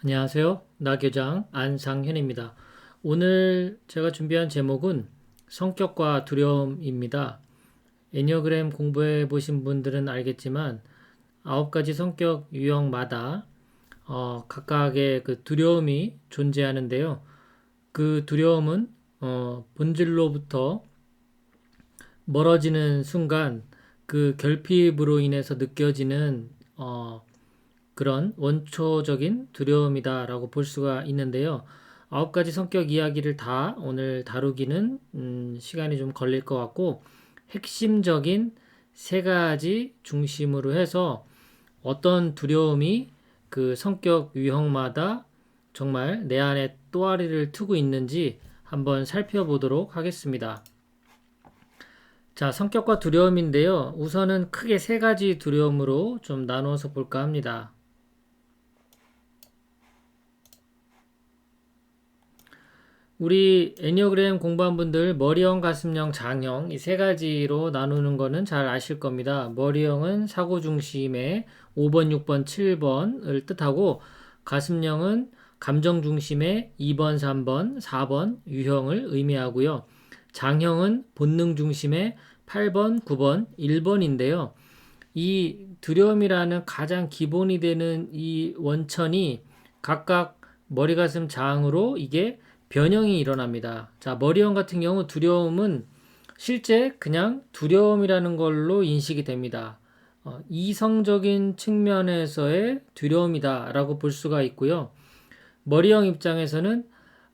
안녕하세요. 나교장 안상현입니다. 오늘 제가 준비한 제목은 성격과 두려움입니다. 애니어그램 공부해 보신 분들은 알겠지만 아홉 가지 성격 유형마다 어, 각각의 그 두려움이 존재하는데요. 그 두려움은 어, 본질로부터 멀어지는 순간 그 결핍으로 인해서 느껴지는 어, 그런 원초적인 두려움이다라고 볼 수가 있는데요. 아홉 가지 성격 이야기를 다 오늘 다루기는 음, 시간이 좀 걸릴 것 같고 핵심적인 세 가지 중심으로 해서 어떤 두려움이 그 성격 유형마다 정말 내 안에 또아리를 트고 있는지 한번 살펴보도록 하겠습니다. 자, 성격과 두려움인데요. 우선은 크게 세 가지 두려움으로 좀 나누어서 볼까 합니다. 우리 애니어그램 공부한 분들 머리형, 가슴형, 장형 이 세 가지로 나누는 거는 잘 아실 겁니다. 머리형은 사고 중심의 5번, 6번, 7번을 뜻하고 가슴형은 감정 중심의 2번, 3번, 4번 유형을 의미하고요. 장형은 본능 중심의 8번, 9번, 1번인데요. 이 두려움이라는 가장 기본이 되는 이 원천이 각각 머리, 가슴, 장으로 이게 변형이 일어납니다. 자, 머리형 같은 경우 두려움은 실제 그냥 두려움이라는 걸로 인식이 됩니다. 어, 이성적인 측면에서의 두려움이다라고 볼 수가 있고요. 머리형 입장에서는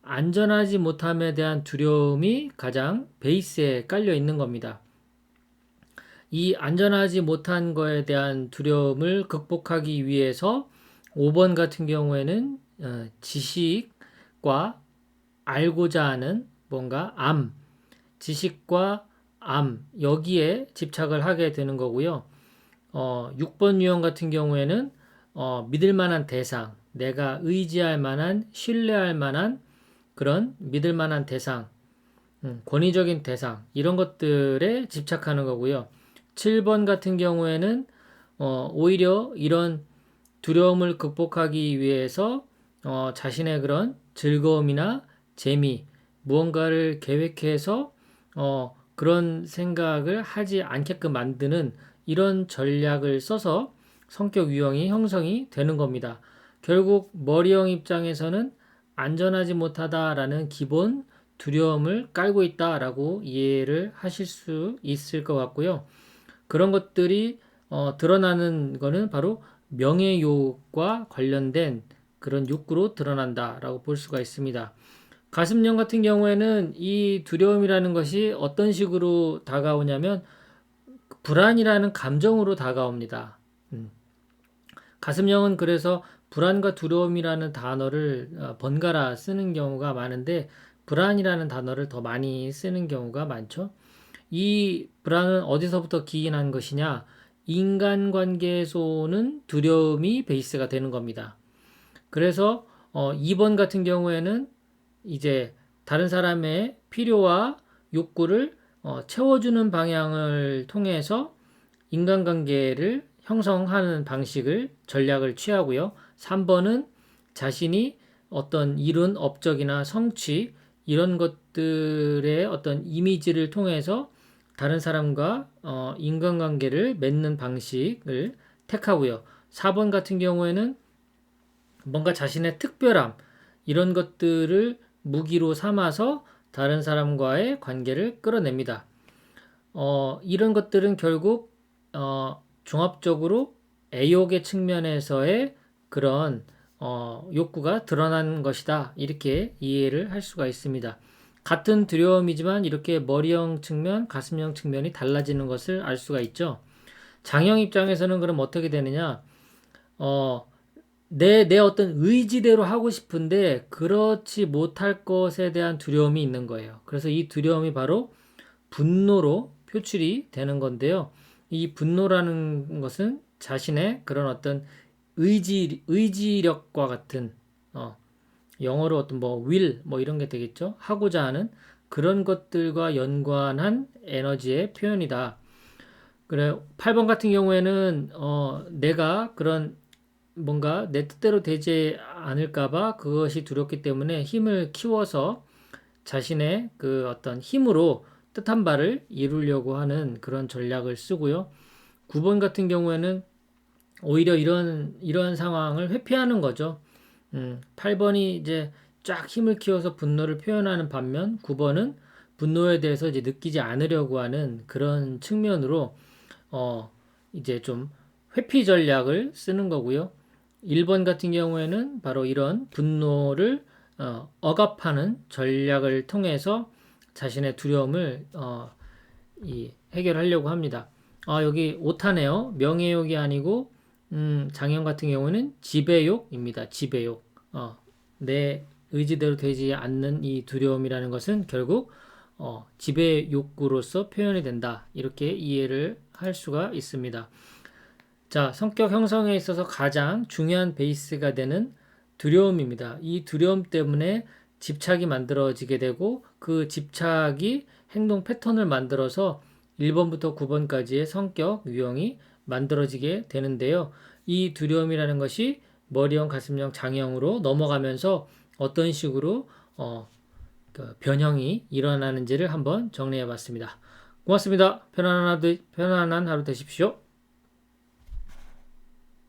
안전하지 못함에 대한 두려움이 가장 베이스에 깔려 있는 겁니다. 이 안전하지 못한 거에 대한 두려움을 극복하기 위해서 5번 같은 경우에는 어, 지식과 알고자 하는 뭔가 암, 지식과 암, 여기에 집착을 하게 되는 거고요. 어, 6번 유형 같은 경우에는 어, 믿을 만한 대상, 내가 의지할 만한, 신뢰할 만한 그런 믿을 만한 대상, 음, 권위적인 대상, 이런 것들에 집착하는 거고요. 7번 같은 경우에는 어, 오히려 이런 두려움을 극복하기 위해서 어, 자신의 그런 즐거움이나 재미, 무언가를 계획해서 어, 그런 생각을 하지 않게끔 만드는 이런 전략을 써서 성격 유형이 형성이 되는 겁니다. 결국 머리형 입장에서는 안전하지 못하다라는 기본 두려움을 깔고 있다라고 이해를 하실 수 있을 것 같고요. 그런 것들이 어, 드러나는 것은 바로 명예욕과 관련된 그런 욕구로 드러난다라고 볼 수가 있습니다. 가슴령 같은 경우에는 이 두려움이라는 것이 어떤 식으로 다가오냐면 불안이라는 감정으로 다가옵니다. 음. 가슴령은 그래서 불안과 두려움이라는 단어를 어, 번갈아 쓰는 경우가 많은데 불안이라는 단어를 더 많이 쓰는 경우가 많죠. 이 불안은 어디서부터 기인한 것이냐? 인간관계에서는 두려움이 베이스가 되는 겁니다. 그래서 어, 2번 같은 경우에는 이제 다른 사람의 필요와 욕구를 어, 채워주는 방향을 통해서 인간관계를 형성하는 방식을 전략을 취하고요. 3번은 자신이 어떤 이룬 업적이나 성취 이런 것들의 어떤 이미지를 통해서 다른 사람과 어, 인간관계를 맺는 방식을 택하고요. 4번 같은 경우에는 뭔가 자신의 특별함 이런 것들을 무기로 삼아서 다른 사람과의 관계를 끌어냅니다. 어, 이런 것들은 결국 어, 종합적으로 애욕의 측면에서의 그런 어, 욕구가 드러난 것이다. 이렇게 이해를 할 수가 있습니다. 같은 두려움이지만 이렇게 머리형 측면, 가슴형 측면이 달라지는 것을 알 수가 있죠. 장형 입장에서는 그럼 어떻게 되느냐? 어, 내, 내 어떤 의지대로 하고 싶은데 그렇지 못할 것에 대한 두려움이 있는 거예요. 그래서 이 두려움이 바로 분노로 표출이 되는 건데요. 이 분노라는 것은 자신의 그런 어떤 의지, 의지력과 같은, 어, 영어로 어떤 뭐, will, 뭐 이런 게 되겠죠. 하고자 하는 그런 것들과 연관한 에너지의 표현이다. 그래, 8번 같은 경우에는, 어, 내가 그런 뭔가 내 뜻대로 되지 않을까봐 그것이 두렵기 때문에 힘을 키워서 자신의 그 어떤 힘으로 뜻한 바를 이루려고 하는 그런 전략을 쓰고요. 9번 같은 경우에는 오히려 이런 이러한 상황을 회피하는 거죠. 음, 8번이 이제 쫙 힘을 키워서 분노를 표현하는 반면 9번은 분노에 대해서 이제 느끼지 않으려고 하는 그런 측면으로 어 이제 좀 회피 전략을 쓰는 거고요. 1번 같은 경우에는 바로 이런 분노를 어, 억압하는 전략을 통해서 자신의 두려움을 어, 이 해결하려고 합니다. 아, 여기 오타네요. 명예욕이 아니고 음, 장형 같은 경우는 지배욕입니다. 지배욕. 어, 내 의지대로 되지 않는 이 두려움이라는 것은 결국 어, 지배 욕구로서 표현이 된다. 이렇게 이해를 할 수가 있습니다. 자, 성격 형성에 있어서 가장 중요한 베이스가 되는 두려움입니다. 이 두려움 때문에 집착이 만들어지게 되고 그 집착이 행동 패턴을 만들어서 1번부터 9번까지의 성격 유형이 만들어지게 되는데요. 이 두려움이라는 것이 머리형, 가슴형, 장형으로 넘어가면서 어떤 식으로 어, 그 변형이 일어나는지를 한번 정리해 봤습니다. 고맙습니다. 편안한 하루, 편안한 하루 되십시오.